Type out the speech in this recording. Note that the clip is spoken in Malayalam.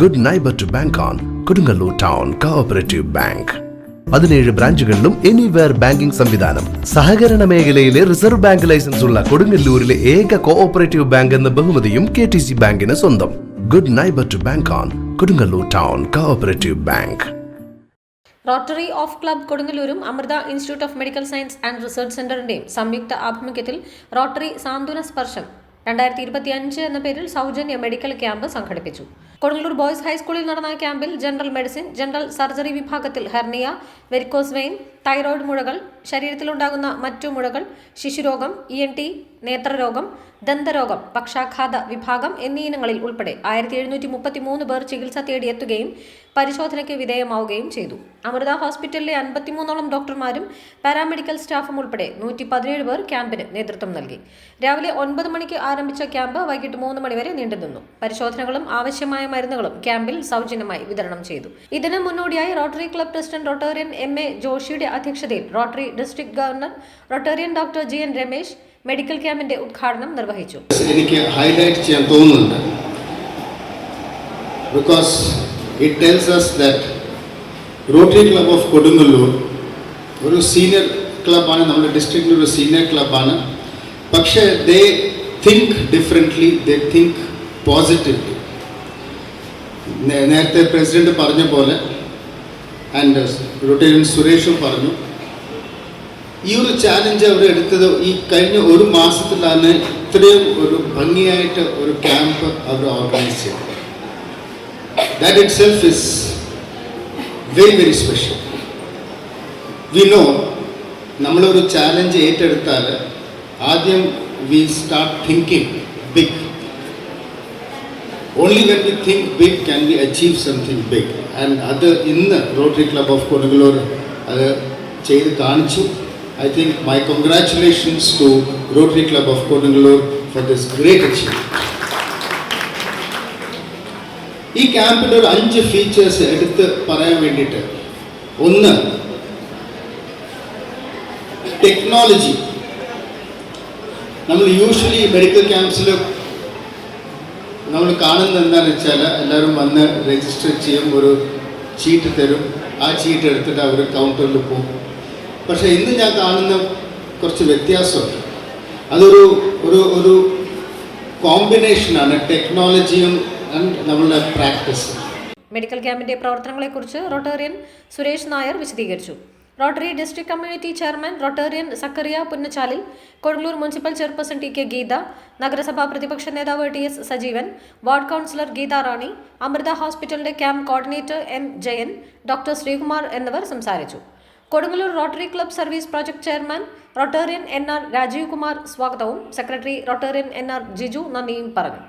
Good neighbour to bank on Kodungallur town cooperative bank പതിനേഴ് ബ്രാഞ്ചുകളിലും എനിവെയർ ബാങ്കിംഗ് സംവിധാനം. സഹകരണ മേഖലയിലെ റിസർവ് ബാങ്ക് ലൈസൻസ് ഉള്ള കൊടുങ്ങല്ലൂരിലെ ഏക കോഓപ്പറേറ്റീവ് ബാങ്ക് എന്ന ബഹുമതിയും കെ ടി സി ബാങ്കിന് സ്വന്തം. Good neighbour to bank on Kodungallur town cooperative bank rotary of club കൊടുങ്ങല്ലൂരും Amrita institute of medical science and research സെന്ററിന്റെയും സംയുക്ത ആഭിമുഖ്യത്തിൽ റോട്ടറി സാന്ത്വന സ്പർശം രണ്ടായിരത്തി ഇരുപത്തി അഞ്ച് എന്ന പേരിൽ സൗജന്യ മെഡിക്കൽ ക്യാമ്പ് സംഘടിപ്പിച്ചു. കൊടുങ്ങല്ലൂർ ബോയ്സ് ഹൈസ്കൂളിൽ നടന്ന ക്യാമ്പിൽ ജനറൽ മെഡിസിൻ ജനറൽ സർജറി വിഭാഗത്തിൽ ഹെർണിയ വെരിക്കോസ് വെയിൻ തൈറോയ്ഡ് മുഴകൾ ശരീരത്തിലുണ്ടാകുന്ന മറ്റു മുഴകൾ ശിശുരോഗം ഇ എൻ ടി നേത്രരോഗം ദന്തരോഗം പക്ഷാഘാത വിഭാഗം എന്നീ ഇനങ്ങളിൽ ഉൾപ്പെടെ ആയിരത്തി എഴുന്നൂറ്റി മുപ്പത്തി മൂന്ന് പേർ ചികിത്സ തേടിയെത്തുകയും പരിശോധനയ്ക്ക് വിധേയമാവുകയും ചെയ്തു. അമൃത ഹോസ്പിറ്റലിലെ അൻപത്തിമൂന്നോളം ഡോക്ടർമാരും പാരാമെഡിക്കൽ സ്റ്റാഫും ഉൾപ്പെടെ നൂറ്റി പതിനേഴ് പേർ ക്യാമ്പിന് നേതൃത്വം നൽകി. രാവിലെ ഒൻപത് മണിക്ക് ആരംഭിച്ച ക്യാമ്പ് വൈകിട്ട് മൂന്ന് മണിവരെ നീണ്ടുനിന്നു പരിശോധനകളും ആവശ്യമായ മരുന്നുകളും ക്യാമ്പിൽ സൗജന്യമായി വിതരണം ചെയ്തു. ഇതിന് മുന്നോടിയായി rotary club president rotarian M A ജോഷിയുടെ അധ്യക്ഷതയിൽ rotary district governor rotarian doctor G N Ramesh medical ക്യാമ്പിന്റെ ഉദ്ഘാടനം നിർവഹിച്ചു. എനിക്ക് ഹൈലൈറ്റ് ചെയ്യാൻ തോന്നുന്നുണ്ട്. Because it tells us that rotary club of Kodungallur ഒരു സീനിയർ ക്ലബ്ബാണ് നമ്മുടെ ഡിസ്ട്രിക്റ്റിൽ ഒരു സീനിയർ ക്ലബ്ബാണ് പക്ഷേ they think differently they think positively നേരത്തെ പ്രസിഡന്റ് പറഞ്ഞ പോലെ ആൻഡ് റൊട്ടേറിയൻ സുരേഷും പറഞ്ഞു ഈ ഒരു ചാലഞ്ച് അവർ എടുത്തത് ഈ കഴിഞ്ഞ ഒരു മാസത്തിലാണ് ഇത്രയും ഒരു ഭംഗിയായിട്ട് ഒരു ക്യാമ്പ് അവർ ഓർഗനൈസ് ചെയ്തത്. That itself is very very special we know നമ്മളൊരു ചാലഞ്ച് ഏറ്റെടുത്താൽ ആദ്യം we start thinking big only when we think big can we achieve something big and അത് ഇന്ന് റോട്ടറി ക്ലബ് ഓഫ് കൊടുങ്ങല്ലൂർ അത് ചെയ്ത് കാണിച്ചു. I think my congratulations to rotary club of Kodungallur for this great achievement ഈ ക്യാമ്പിന്റെ ഒരു അഞ്ച് ഫീച്ചേഴ്സ് എടുത്ത് പറയാൻ വേണ്ടിയിട്ട് ഒന്ന് ടെക്നോളജി നമ്മൾ യൂഷ്വലി മെഡിക്കൽ ക്യാമ്പ്സിൽ നമ്മൾ കാണുന്നത് എന്താണെന്ന് വെച്ചാൽ എല്ലാവരും വന്ന് രജിസ്റ്റർ ചെയ്യും ഒരു ചീട്ട് തരും. ആ ചീട്ട് എടുത്തിട്ട് അവർ കൗണ്ടറിൽ പോകും പക്ഷേ ഇന്ന് ഞാൻ കാണുന്ന കുറച്ച് വ്യത്യാസമുണ്ട്. അതൊരു ഒരു ഒരു കോമ്പിനേഷനാണ് ടെക്നോളജിയും നമ്മളുടെ പ്രാക്ടീസും. മെഡിക്കൽ ക്യാമ്പിന്റെ പ്രവർത്തനങ്ങളെക്കുറിച്ച് റോട്ടേറിയൻ സുരേഷ് നായർ വിശദീകരിച്ചു. Rotary district community chairman rotarian Sakkariya Punnachalil Kodungallur municipal chairperson T K Geetha നഗരസഭാ പ്രതിപക്ഷ നേതാവ് T S Sajeevan ward councillor Geetha Rani Amrita ഹോസ്പിറ്റലിന്റെ camp coordinator M Jayan doctor Sreekumar എന്നിവർ സംസാരിച്ചു. Kodungallur rotary club service project chairman rotarian N R Rajeev Kumar സ്വാഗതവും. Secretary rotarian N R Jiju നന്ദിയും പറഞ്ഞു.